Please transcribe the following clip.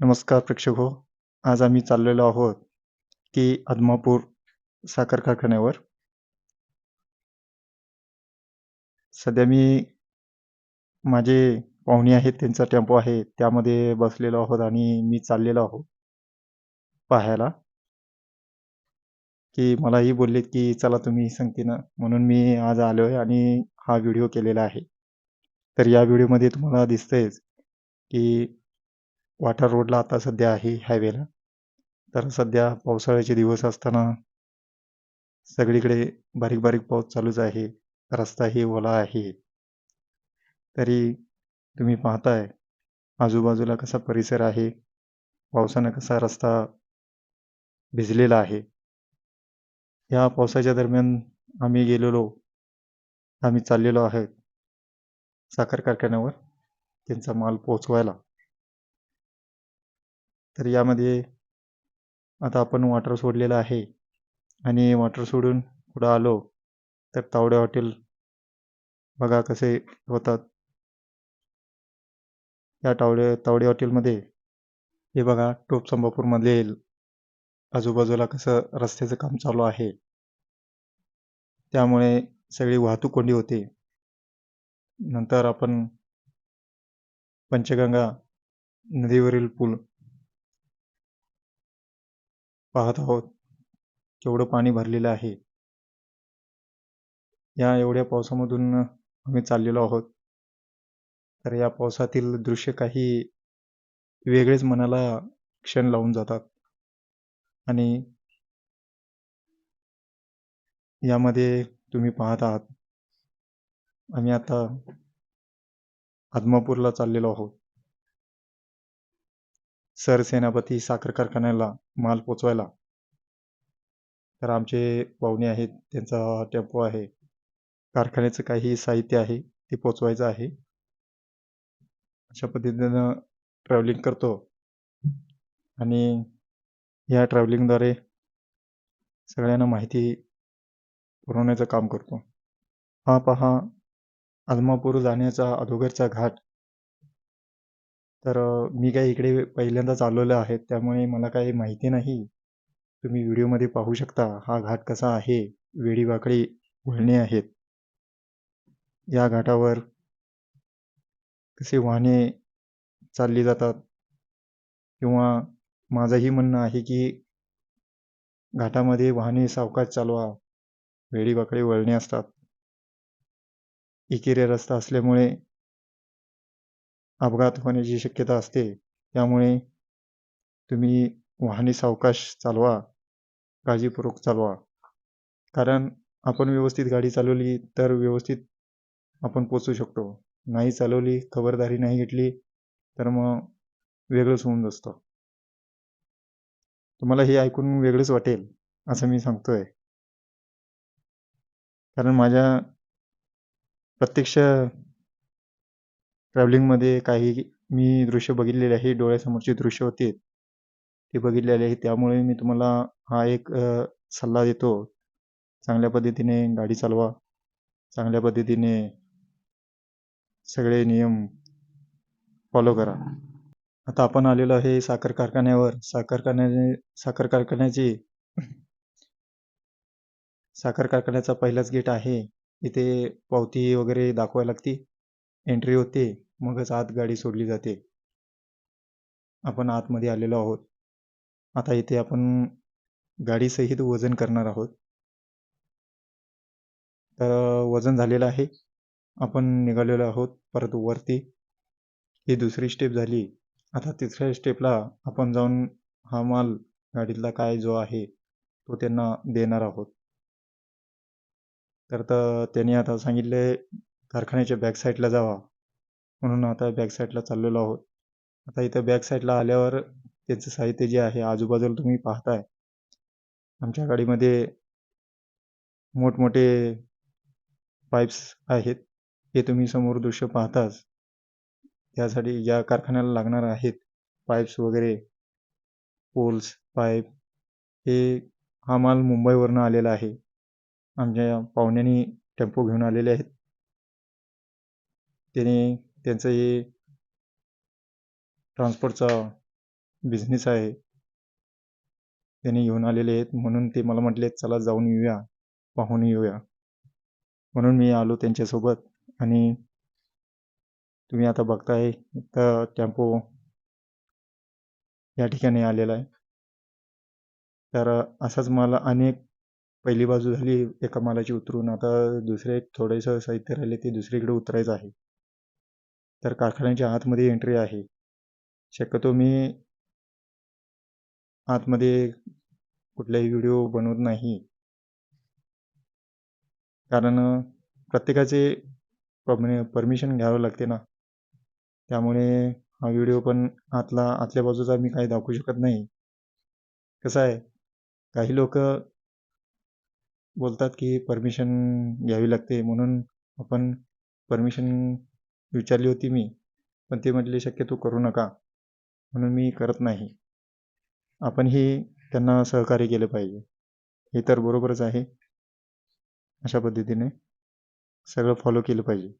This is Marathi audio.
नमस्कार प्रेक्षक हो आज आम्ही चाललेलो आहोत की आदमापूर साखर कारखान्यावर. सध्या मी माझे पाहुणे आहेत त्यांचा टेम्पो आहे त्यामध्ये बसलेलो आहोत आणि मी चाललेलो आहोत पाहायला. की मलाही बोललेत की चला तुम्ही संगतीनं म्हणून मी आज आलो आहे आणि हा व्हिडिओ केलेला आहे. तर या व्हिडिओमध्ये तुम्हाला दिसतंयच की वाठार रोडला आता सध्या आहे हायवेला तर सध्या पावसाळ्याचे दिवस असताना सगळीकडे बारीक बारीक पाऊस चालूच आहे. रस्ताही ओला आहे. तरी तुम्ही पाहताय आजूबाजूला कसा परिसर आहे? पावसानं कसा रस्ता भिजलेला आहे? या पावसाच्या दरम्यान आम्ही गेलेलो आम्ही चाललेलो आहेत साखर कारखान्यावर. त्यांचा माल पोचवायला तर यामध्ये आता आपण वॉटर सोडलेलं आहे. आणि वॉटर सोडून पुढं आलो तर तावडे हॉटेल बघा कसे होतात. या तावडे तावडे हॉटेलमध्ये हे बघा टोप संभापूरमधले आजूबाजूला कसं रस्त्याचं काम चालू आहे. त्यामुळे सगळी वाहतूक कोंडी होते. नंतर आपण पंचगंगा नदीवरील पूल पाहत आहोत. केवढं पाणी भरलेलं आहे. या एवढ्या पावसामधून आम्ही चाललेलो आहोत. तर या पावसातील दृश्य काही वेगळेच मनाला क्षण लावून जातात. आणि यामध्ये तुम्ही पाहत आहात. आम्ही आता आदमापूरला चाललेलो आहोत. सरसेनापती साखर कारखान्याला माल पोचवायला. तर आमचे पाहुणे आहेत त्यांचा टेम्पो आहे. कारखान्याचं काही साहित्य आहे ते पोचवायचं आहे. अशा पद्धतीनं ट्रॅव्हलिंग करतो. आणि या ट्रॅव्हलिंगद्वारे सगळ्यांना माहिती पुरवण्याचं काम करतो. हा पहा आदमापूर जाण्याचा अगोदरचा घाट. तर मी काही इकडे पहिल्यांदाच आलेलो आहे त्यामुळे मला काही माहिती नाही. तुम्ही व्हिडिओमध्ये पाहू शकता हा घाट कसा आहे? वेडीवाकडी वळणे आहेत. या घाटावर कसे वाहने चालली जातात? किंवा माझंही म्हणणं आहे की घाटामध्ये वाहने सावकाश चालवा. वेडीवाकडे वळणे असतात. एकेरी रस्ता असल्यामुळे अपघात होण्याची शक्यता असते. त्यामुळे तुम्ही वाहने सावकाश चालवा काळजीपूर्वक चालवा. कारण आपण व्यवस्थित गाडी चालवली तर व्यवस्थित आपण पोचू शकतो. नाही चालवली खबरदारी नाही घेतली तर मग वेगळंच होऊन बसतं. तुम्हाला हे ऐकून वेगळंच वाटेल असं मी सांगतोय. कारण माझ्या प्रत्यक्ष ट्रॅव्हलिंगमध्ये काही मी दृश्य बघितलेले आहे डोळ्यासमोरचे दृश्य होते. ते बघितलेले आहे त्यामुळे मी तुम्हाला हा एक सल्ला देतो. चांगल्या पद्धतीने गाडी चालवा. चांगल्या पद्धतीने सगळे नियम फॉलो करा. आता आपण आलेलो आहे साखर कारखान्यावर. साखर कारखान्याने साखर कारखान्याची साखर कारखान्याचा पहिलाच गेट आहे. इथे पावती वगैरे दाखवायला लागते. एंट्री होते मगच आत गाडी सोडली जाते. आपण आतमध्ये आलेलो आहोत. आता इथे आपण गाडीसहित वजन करणार आहोत. तर वजन झालेलं आहे. आपण निघालेलो आहोत परत वरती. ही दुसरी स्टेप झाली. आता तिसऱ्या स्टेपला आपण जाऊन हा माल गाडीतला काय जो आहे तो त्यांना देणार आहोत. तर त्यांनी आता सांगितले कारखान्याच्या बॅक साईडला जावा. म्हणून आता बॅक साईडला चाललेलो आहोत. आता इथं बॅक साईडला आल्यावर त्याचं साहित्य जे आहे आजूबाजूला तुम्ही पाहताय. आमच्या गाडीमध्ये मोठमोठे पाईप्स आहेत. हे तुम्ही समोर दृश्य पाहताच. त्यासाठी ज्या कारखान्याला लागणार आहेत पाईप्स वगैरे पोल्स पाईप हे हा माल मुंबईवरनं आलेला आहे. आमच्या पाहुण्यांनी टेम्पो घेऊन आलेले आहेत. त्याने त्यांचं हे ट्रान्सपोर्टचा बिझनेस आहे. त्यांनी घेऊन आलेले आहेत. म्हणून ते मला म्हटले चला जाऊन येऊया पाहून येऊया. म्हणून मी आलो त्यांच्यासोबत. आणि तुम्ही आता बघताय तर टेम्पो या ठिकाणी आलेला आहे. तर असाच मला अनेक पहिली बाजू झाली एका मालाची उतरून. आता दुसरे थोडेसं साहित्य राहिले ते दुसरीकडे उतरायचं आहे. तर कारखान्याच्या आतमध्ये एंट्री आहे. शक्यतो मी आतमध्ये कुठलाही व्हिडिओ बनवत नाही. कारण प्रत्येकाचे परमिशन घ्यावं लागते ना. त्यामुळे हा व्हिडिओ पण आतला आतल्या बाजूचा मी काही दाखवू शकत नाही. कसं आहे काही लोक बोलतात की परमिशन घ्यावी लागते. म्हणून आपण परमिशन विचारली होती मी पण ते म्हटले शक्यतो करू नका म्हणून मी करत नाही. आपणही त्यांना सहकार्य केलं पाहिजे. हे तर बरोबरच आहे. अशा पद्धतीने सगळं फॉलो केलं पाहिजे.